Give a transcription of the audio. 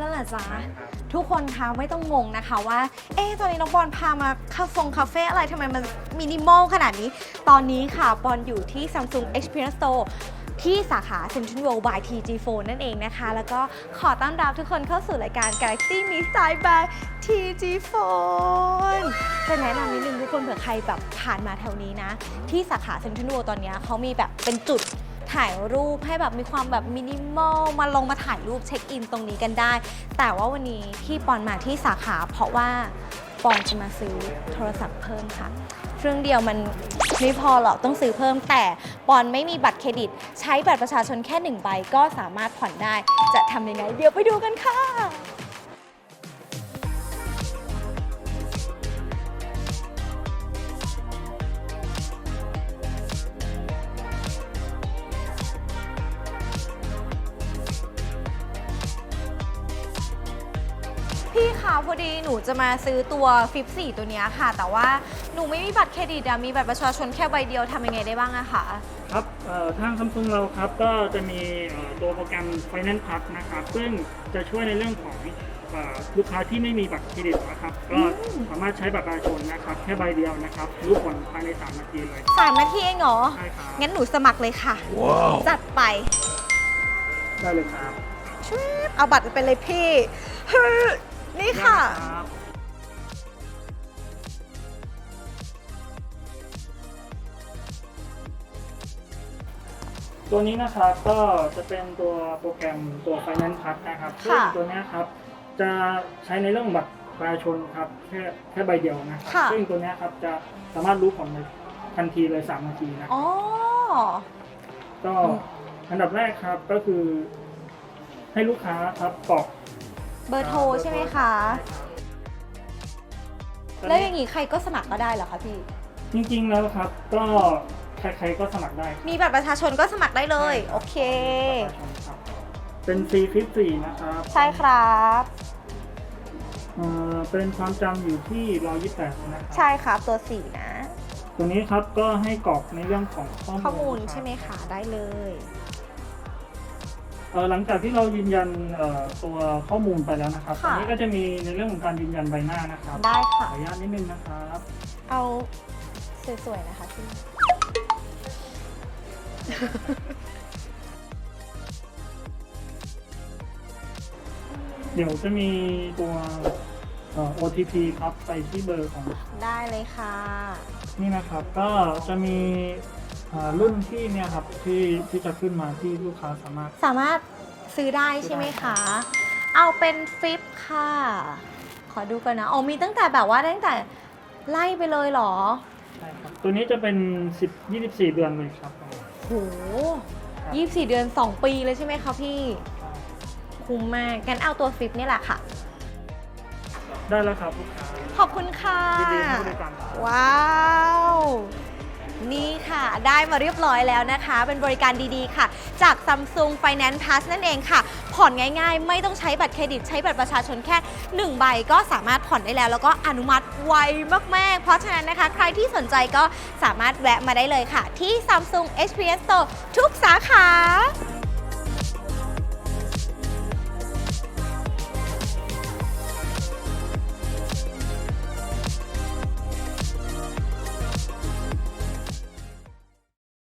แล้วเหรอจ๊ะ ทุกคนคะไม่ต้องงงนะคะว่า เอ๊ะตอนนี้น้องบอลพามาคาเฟงคาเฟ่อะไรทำไมมันมินิมอลขนาดนี้ ตอนนี้ค่ะบอลอยู่ที่ Samsung Experience Store ที่สาขา Central World by TG Phone นั่นเองนะคะ แล้วก็ขอต้อนรับทุกคนเข้าสู่รายการ Galaxy m i s t y by TG Phone จะแนะนำนิดนึงทุกคนเผื่อใครแบบผ่านมาแถวนี้นะ ที่สาขา Central World ตอนเนี้ยเขามีแบบเป็นจุด ถ่ายรูปให้แบบมีความแบบมินิมอลมาลงมาถ่ายรูปเช็คอินตรงนี้กันได้ แต่ว่าวันนี้ที่ปอนมาที่สาขา เพราะว่าปอนจะมาซื้อโทรศัพท์เพิ่มค่ะเครื่องเดียวมันไม่พอหรอกต้องซื้อเพิ่มแต่ปอนไม่มีบัตรเครดิต ใช้บัตรประชาชนแค่หนึ่งใบก็สามารถผ่อนได้ จะทำยังไง เดี๋ยวไปดูกันค่ะ พี่คะพอดีหนูจะมาซื้อตัวฟิป4ตัวเนี้ยค่ะ แต่ว่าหนูไม่มีบัตรเครดิตอะมีบัตรประชาชนแค่ใบเดียวทำยังไงได้บ้างอะคะครับเอ่อทางซัมซุงเราครับก็จะมีเอ่อตัวโปรแกรม Finance Plus นะครับ ซึ่งจะช่วยในเรื่องของเอ่อลูกค้าที่ไม่มีบัตรเครดิตนะครับ ก็สามารถใช้บัตรประชาชนนะครับ แค่ใบเดียวนะครับรู้ผลภายใน 3 นาทีเลยสามนาทีเองเหรอ ใช่ครับงั้นหนูสมัครเลยค่ะ จัดไปได้เลยครับช่วยเอาบัตรไปเลยพี่ฮึ นี่ค่ะได้รับตัวนี้นะครับก็จะเป็นตัวโปรแกรมตัว Finance Plus นะครับซึ่งค่ะตัวเนี้ยครับจะใช้ในเรื่องบัตรประชาชนครับแค่แค่ใบเดียวนะครับค่ะ ซึ่งตัวเนี้ยครับจะสามารถรู้ผลในทันทีเลย 3 นาทีนะอ๋อ ก็อันดับแรกครับก็คือให้ลูกค้าครับกรอก เบอร์โทรใช่ไหมคะใช่ครับแล้วอย่างนี้ใครก็สมัครก็ได้เหรอคะพี่ จริงๆแล้วครับ ก็ใครๆก็สมัครได้ครับมีบัตรประชาชนก็สมัครได้เลย โอเคประชาชนครับเป็น C54 นะครับใช่ครับ เอ่อเป็นความจำอยู่ที่128นะครับใช่ครับตัวสี่นะตัวนี้ครับก็ให้กรอกในเรื่องของข้อมูลข้อมูลครับใช่ไหมคะ ได้เลย เอ่อหลังจากที่เรายืนยันเอ่อตัวข้อมูลไปแล้วนะครับตค่ะอนนี้ก็จะมีในเรื่องของการยืนยันใบหน้านะครับได้ขอค่ะ อนุญาตนิดนึงนะครับเอาสวยๆนะคะพี่เดี๋ยวจะมีตัวเอ่อ OTP ครับไปที่เบอร์ของ ได้เลยค่ะ นี่นะครับก็จะมีเอ่อรุ่นที่เนี่ยครับที่ที่จะขึ้นมาที่ลูกค้าสามารถ สามารถซื้อได้ใช่ไหมคะ เอาเป็นฟิปค่ะ ขอดูกันนะ อ๋อมีตั้งแต่แบบว่าตั้งแต่ไล่ไปเลยเหรอ ใช่ครับตัวนี้จะเป็น 10 24 เดือนเลยครับ โหยี่สิบสี่เดือน 2 ปีเลยใช่ไหมคะพี่ คุ้มมากงั้นเอาตัวฟิปนี่แหละค่ะ ได้แล้วครับลูกค้าขอบคุณค่ะ ยินดีให้บริการครับ ว้าว นี่ค่ะ ได้มาเรียบร้อยแล้วนะคะ เป็นบริการดีๆค่ะ จาก Samsung Finance Plus นั่นเองค่ะ ผ่อนง่ายๆ ไม่ต้องใช้บัตรเครดิต ใช้บัตรประชาชนแค่ 1 ใบก็สามารถผ่อนได้แล้ว แล้วก็อนุมัติไวมากๆ เพราะฉะนั้นนะคะ ใครที่สนใจก็สามารถแวะมาได้เลยค่ะ ที่ Samsung Experience Store ทุกสาขา